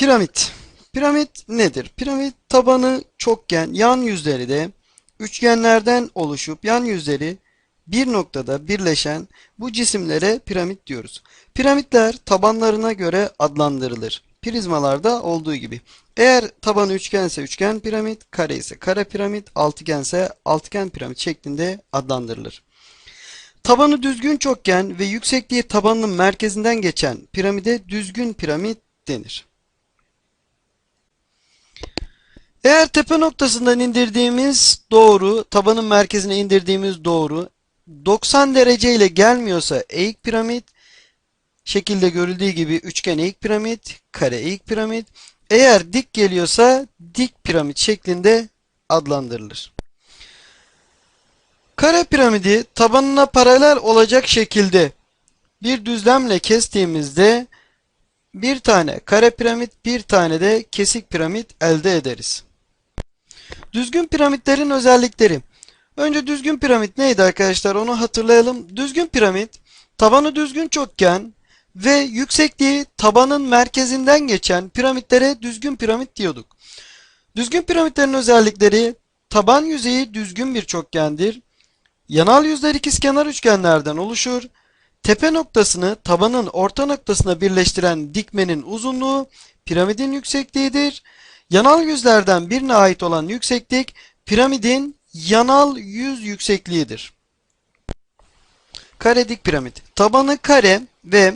Piramit. Piramit nedir? Piramit tabanı çokgen, yan yüzleri de üçgenlerden oluşup yan yüzleri bir noktada birleşen bu cisimlere piramit diyoruz. Piramitler tabanlarına göre adlandırılır. Prizmalarda olduğu gibi. Eğer tabanı üçgense üçgen piramit, kare ise kare piramit, altıgense altıgen piramit şeklinde adlandırılır. Tabanı düzgün çokgen ve yüksekliği tabanının merkezinden geçen piramide düzgün piramit denir. Eğer tepe noktasından indirdiğimiz doğru, tabanın merkezine indirdiğimiz doğru 90 derece ile gelmiyorsa eğik piramit, şekilde görüldüğü gibi üçgen eğik piramit, kare eğik piramit, eğer dik geliyorsa dik piramit şeklinde adlandırılır. Kare piramidi tabanına paralel olacak şekilde bir düzlemle kestiğimizde bir tane kare piramit, bir tane de kesik piramit elde ederiz. Düzgün piramitlerin özellikleri. Önce düzgün piramit neydi arkadaşlar onu hatırlayalım. Düzgün piramit tabanı düzgün çokgen ve yüksekliği tabanın merkezinden geçen piramitlere düzgün piramit diyorduk. Düzgün piramitlerin özellikleri taban yüzeyi düzgün bir çokgendir. Yanal yüzler ikizkenar üçgenlerden oluşur. Tepe noktasını tabanın orta noktasına birleştiren dikmenin uzunluğu piramidin yüksekliğidir. Yanal yüzlerden birine ait olan yükseklik piramidin yanal yüz yüksekliğidir. Kare dik piramit. Tabanı kare ve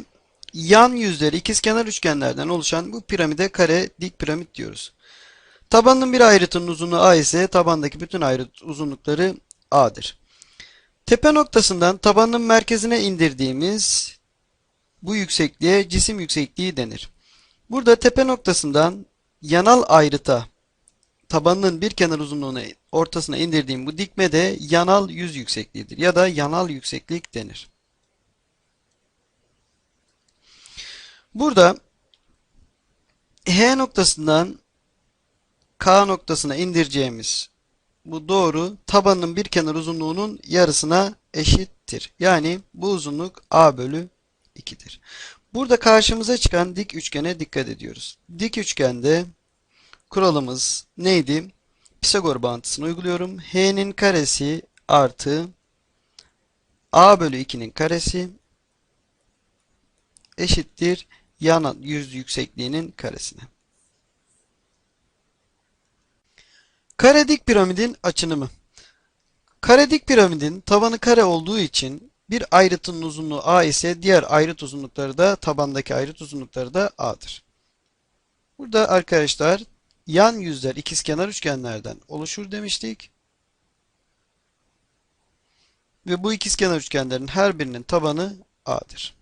yan yüzleri ikizkenar üçgenlerden oluşan bu piramide kare dik piramit diyoruz. Tabanın bir ayrıtının uzunluğu A ise tabandaki bütün ayrıt uzunlukları A'dır. Tepe noktasından tabanın merkezine indirdiğimiz bu yüksekliğe cisim yüksekliği denir. Burada tepe noktasından yanal ayrıta tabanının bir kenar uzunluğuna ortasına indirdiğim bu dikme de yanal yüz yüksekliğidir ya da yanal yükseklik denir. Burada H noktasından K noktasına indireceğimiz bu doğru tabanın bir kenar uzunluğunun yarısına eşittir. Yani bu uzunluk A bölü 2'dir. Burada karşımıza çıkan dik üçgene dikkat ediyoruz. Dik üçgende kuralımız neydi? Pisagor bağıntısını uyguluyorum. H'nin karesi artı A bölü 2'nin karesi eşittir yan yüz yüksekliğinin karesine. Kare dik piramidin açınımı. Kare dik piramidin tabanı kare olduğu için bir ayrıtın uzunluğu A ise diğer ayrıt uzunlukları da tabandaki ayrıt uzunlukları da A'dır. Burada arkadaşlar yan yüzler ikizkenar üçgenlerden oluşur demiştik. Ve bu ikizkenar üçgenlerin her birinin tabanı A'dır.